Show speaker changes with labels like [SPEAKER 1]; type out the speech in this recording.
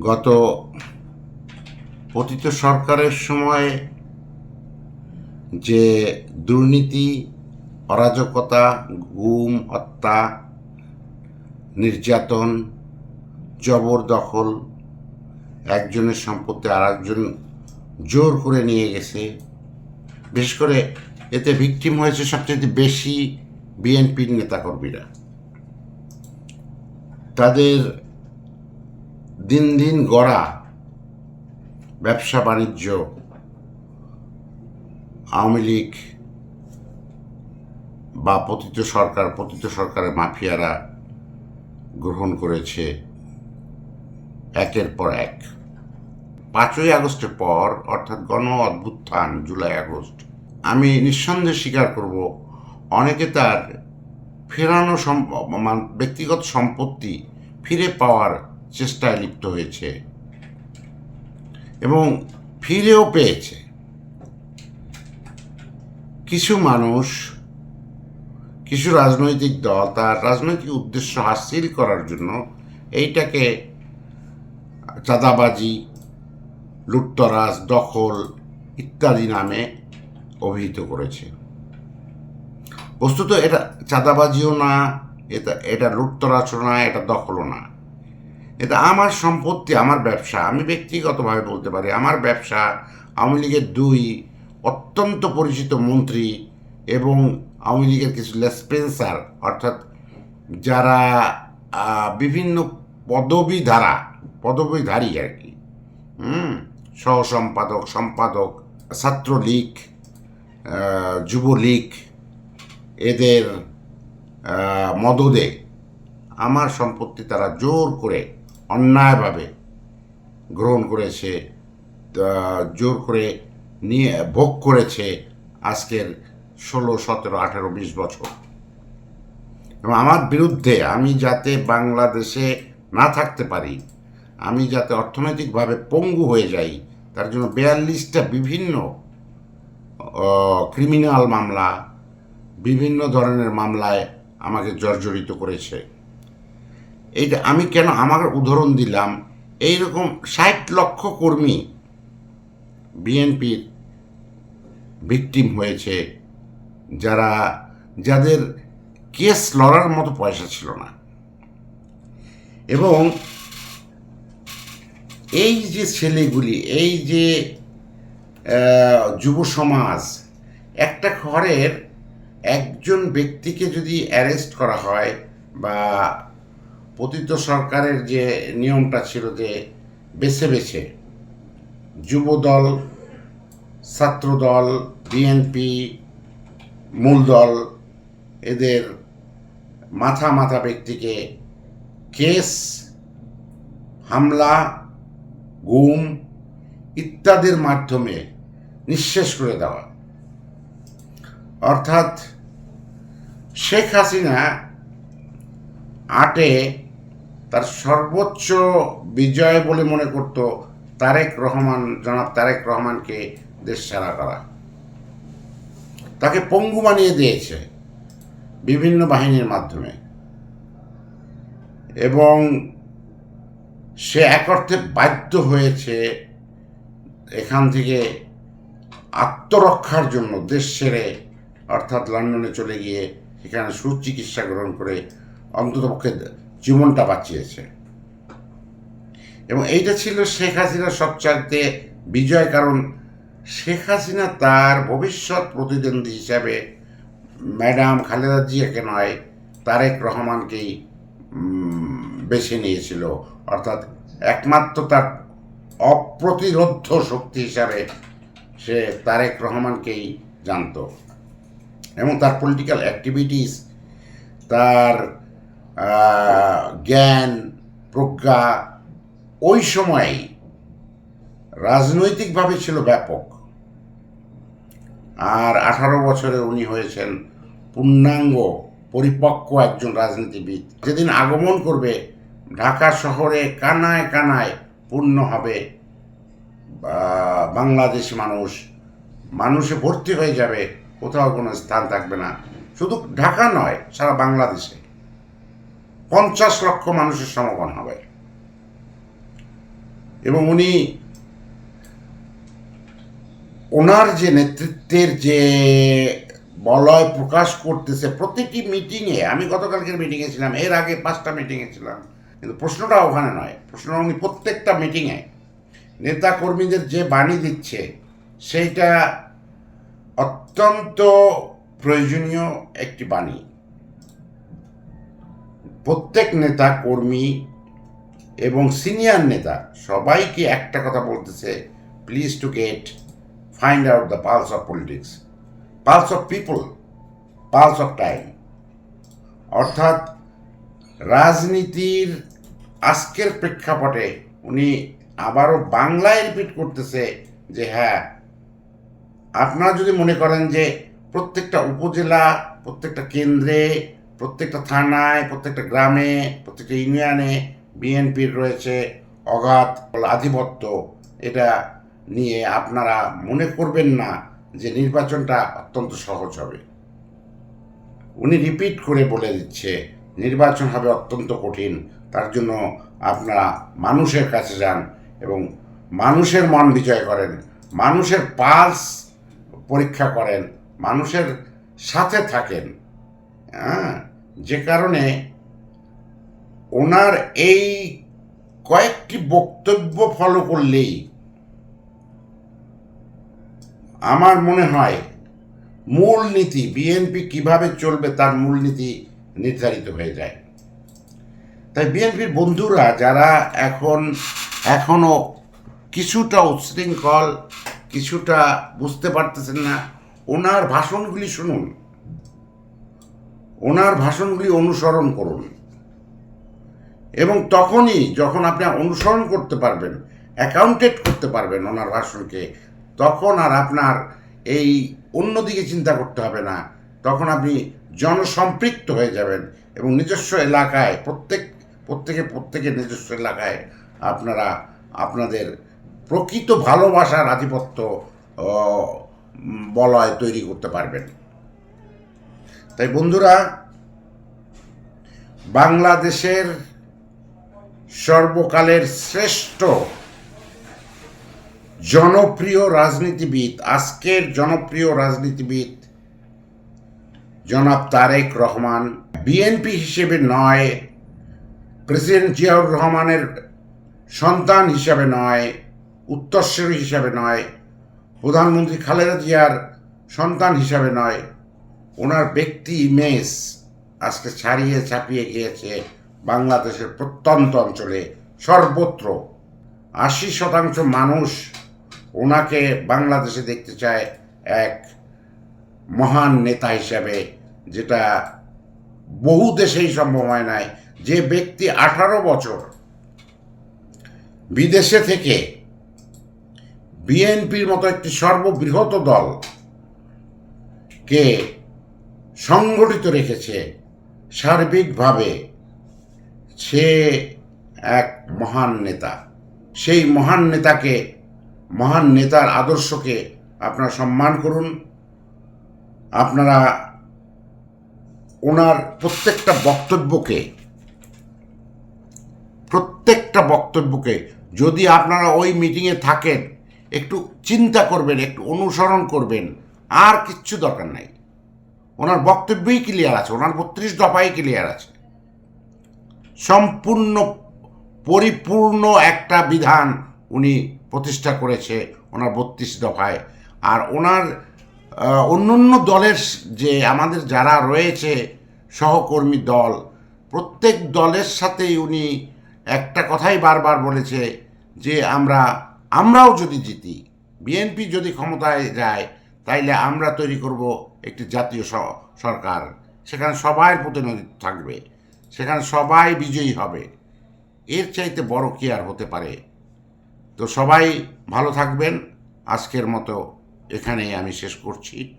[SPEAKER 1] গত পতিত সরকারের সময় যে দুর্নীতি, অরাজকতা, গুম, হত্যা, নির্যাতন, জবরদখল, একজনের সম্পত্তি আর একজন জোর করে নিয়ে গেছে, বিশেষ করে এতে ভিকটিম হয়েছে সবচেয়ে বেশি বিএনপির নেতাকর্মীরা। তাদের দিন দিন গড়া ব্যবসা বাণিজ্য, আওয়ামী লীগ বা পতিত সরকার, পতিত সরকারের মাফিয়ারা গ্রহণ করেছে একের পর এক। পাঁচই আগস্টের পর, অর্থাৎ গণ অভ্যুত্থান, জুলাই আগস্ট, আমি নিঃসন্দেহে স্বীকার করব, অনেকে তার ফেরানো ব্যক্তিগত সম্পত্তি ফিরে পাওয়ার চেষ্টায় লিপ্ত হয়েছে এবং ফিরেও পেয়েছে। কিছু মানুষ, কিছু রাজনৈতিক দল তার রাজনৈতিক উদ্দেশ্য হাসিল করার জন্য এইটাকে চাঁদাবাজি, লুটতরাজ, দখল ইত্যাদি নামে অভিহিত করেছে। বস্তুত এটা চাঁদাবাজিও না, এটা এটা লুটতরাজও না, এটা দখলও না। এটা আমার সম্পত্তি, আমার ব্যবসা। আমি ব্যক্তিগতভাবে বলতে পারি, আমার ব্যবসা আওয়ামী লীগের দুই অত্যন্ত পরিচিত মন্ত্রী এবং আওয়ামী লীগের কিছু লেসপেন্সার অর্থাৎ যারা বিভিন্ন পদবী ধারা পদবীধারী আর কি, হুম সহ সম্পাদক সম্পাদক ছাত্রলীগ যুবলীগ, এদের মদদে আমার সম্পত্তি তারা জোর করে অন্যায়ভাবে গ্রহণ করেছে জোর করে নিয়ে ভোগ করেছে আজকের ষোলো, সতেরো, আঠেরো, বিশ বছর। এবং আমার বিরুদ্ধে আমি যাতে বাংলাদেশে না থাকতে পারি, আমি যাতে অর্থনৈতিকভাবে পঙ্গু হয়ে যাই, তার জন্য বিয়াল্লিশটা বিভিন্ন ক্রিমিনাল মামলা, বিভিন্ন ধরনের মামলায় আমাকে জর্জরিত করেছে। এইটা আমি কেন আমার উদাহরণ দিলাম এই রকম ষাট লক্ষ কর্মী বিএনপির ভিকটিম হয়েছে, যারা, যাদের কেস লড়ার মতো পয়সা ছিল না। এবং এই যে ছেলেগুলি, এই যে যুব সমাজ, একটা ঘরের একজন ব্যক্তিকে যদি অ্যারেস্ট করা হয় বা পতিত সরকারের যে নিয়মটা ছিল যে বেছে বেছে যুবদল, ছাত্রদল, বিএনপি, মূলদল এদের মাথা মাথা ব্যক্তিকে কেস, হামলা, গুম ইত্যাদির মাধ্যমে নিঃশেষ করে দেওয়া। অর্থাৎ শেখ হাসিনা আটে তার সর্বোচ্চ বিজয় বলে মনে করত তারেক রহমান, জনাব তারেক রহমানকে দেশ ছাড়া করা। তাকে পঙ্গু বানিয়ে দিয়েছে বিভিন্ন বাহিনীর মাধ্যমে। এবং সে এক অর্থে বাধ্য হয়েছে এখান থেকে আত্মরক্ষার জন্য দেশ ছেড়ে অর্থাৎ লন্ডনে চলে গিয়ে সেখানে সুচিকিৎসা গ্রহণ করে অন্ততপক্ষে জীবনটা বাঁচিয়েছে। এবং এইটা ছিল শেখ হাসিনার সবচাইতে বিজয়, কারণ শেখ হাসিনা তার ভবিষ্যৎ প্রতিদ্বন্দ্বী হিসাবে ম্যাডাম খালেদা জিয়াকে নয়, তারেক রহমানকেই বেছে নিয়েছিল। অর্থাৎ একমাত্র তার অপ্রতিরোধ্য শক্তি হিসাবে সে তারেক রহমানকেই জানত। এবং তার পলিটিক্যাল অ্যাক্টিভিটিস তার জ্ঞান, প্রজ্ঞা, ওই সময়েই রাজনৈতিকভাবে ছিল ব্যাপক। আর আঠারো বছরে উনি হয়েছেন পূর্ণাঙ্গ, পরিপক্ক একজন রাজনীতিবিদ। যেদিন আগমন করবে, ঢাকা শহরে কানায় কানায় পূর্ণ হবে বাংলাদেশ মানুষ, মানুষে ভর্তি হয়ে যাবে, কোথাও কোনো স্থান থাকবে না। শুধু ঢাকা নয়, সারা বাংলাদেশে। পঞ্চাশ লক্ষ মানুষের সমাগম হবে। এবং উনি ওনার যে নেতৃত্বের যে বলয় প্রকাশ করতেছে, প্রতিটি মিটিংয়ে, আমি গতকালকের মিটিংয়ে ছিলাম, এর আগে পাঁচটা মিটিংয়ে ছিলাম, কিন্তু প্রশ্নটা ওখানে নয়, প্রশ্ন উনি প্রত্যেকটা মিটিংয়ে, নেতা কর্মীদের যে বাণী দিচ্ছে, সেইটা অত্যন্ত প্রয়োজনীয় একটি বাণী। প্রত্যেক নেতা কর্মী এবং সিনিয়র নেতা সবাইকে একটা কথা বলতেছে please to get find out the pulse of politics pulse of people pulse of time অর্থাৎ রাজনীতির আজকের প্রেক্ষাপটে উনি আবারও বাংলায় রিপিট করতেছে যে হ্যাঁ আপনারা যদি মনে করেন যে প্রত্যেকটা উপজেলা, প্রত্যেকটা কেন্দ্রে প্রত্যেকটা থানায়, প্রত্যেকটা গ্রামে, প্রত্যেকটা ইউনিয়নে বিএনপির রয়েছে অগাধ আধিপত্য। এটা নিয়ে আপনারা মনে করবেন না যে নির্বাচনটা অত্যন্ত সহজ হবে। উনি রিপিট করে বলে দিচ্ছে, নির্বাচন হবে অত্যন্ত কঠিন। তার জন্য আপনারা মানুষের কাছে যান এবং মানুষের মন বিজয় করেন, মানুষের পালস পরীক্ষা করেন, মানুষের সাথে থাকেন। হ্যাঁ? যে কারণে ওনার এই কয়েকটি বক্তব্য ফলো করলেই আমার মনে হয় মূলনীতি বিএনপি কীভাবে চলবে তার মূলনীতি নির্ধারিত হয়ে যায়। তাই বিএনপির বন্ধুরা যারা এখন এখনও কিছুটা উচ্ছৃঙ্খল, কিছুটা বুঝতে পারতেছেন না, ওনার ভাষণগুলি শুনুন। ওনার ভাষণগুলি অনুসরণ করুন। এবং তখনই যখন আপনি অনুসরণ করতে পারবেন অ্যাকাউন্টেড করতে পারবেন ওনার ভাষণকে, তখন আর আপনার এই অন্যদিকে চিন্তা করতে হবে না। তখন আপনি জনসম্পৃক্ত হয়ে যাবেন এবং নিজস্ব এলাকায়, প্রত্যেক, প্রত্যেকে প্রত্যেকের নিজস্ব এলাকায় আপনারা, আপনাদের প্রকৃত ভালোবাসার আধিপত্য বলয় তৈরি করতে পারবেন। তাই বন্ধুরা, বাংলাদেশের সর্বকালের শ্রেষ্ঠ জনপ্রিয় রাজনীতিবিদ, আজকের জনপ্রিয় রাজনীতিবিদ জনাব তারেক রহমান, বিএনপি হিসেবে নয়, প্রেসিডেন্ট জিয়াউর রহমানের সন্তান হিসাবে নয় উত্তরস্বরী হিসাবে নয়, প্রধানমন্ত্রী খালেদা জিয়ার সন্তান হিসাবে নয় ওনার ব্যক্তি ইমেজ আজকে ছাড়িয়ে ছাপিয়ে গিয়েছে বাংলাদেশের প্রত্যন্ত অঞ্চলে সর্বত্র। আশি শতাংশ মানুষ ওনাকে বাংলাদেশে দেখতে চায় এক মহান নেতা হিসাবে, যেটা বহু দেশেই সম্ভব হয় নাই। যে ব্যক্তি আঠারো বছর বিদেশে থেকে বিএনপির মতো একটি সর্ববৃহৎ দল কে সংগঠিত রেখেছে সার্বিকভাবে সে এক মহান নেতা। সেই মহান নেতাকে, মহান নেতার আদর্শকে আপনারা সম্মান করুন। আপনারা ওনার প্রত্যেকটা বক্তব্যকে প্রত্যেকটা বক্তব্যকে যদি আপনারা ওই মিটিংয়ে থাকেন, একটু চিন্তা করবেন, একটু অনুসরণ করবেন, আর কিচ্ছু দরকার নাই। ওনার বক্তব্যই ক্লিয়ার আছে ওনার বত্রিশ দফাই ক্লিয়ার আছে। সম্পূর্ণ পরিপূর্ণ একটা বিধান উনি প্রতিষ্ঠা করেছে ওনার বত্রিশ দফায়। আর ওনার আহ, অন্যান্য দলের যে আমাদের যারা রয়েছে সহকর্মী দল প্রত্যেক দলের সাথেই উনি একটা কথাই বারবার বলেছে যে আমরা আমরাও যদি জিতি বিএনপি যদি ক্ষমতায় যায় তাইলে আমরা তৈরি করব একটি জাতীয় সরকার। সেখানে সবাই প্রতিনিধিত্ব থাকবে। সেখানে সবাই বিজয়ী হবে। এর চাইতে বড় কি আর হতে পারে? তো সবাই ভালো থাকবেন। আজকের মতো এখানেই আমি শেষ করছি।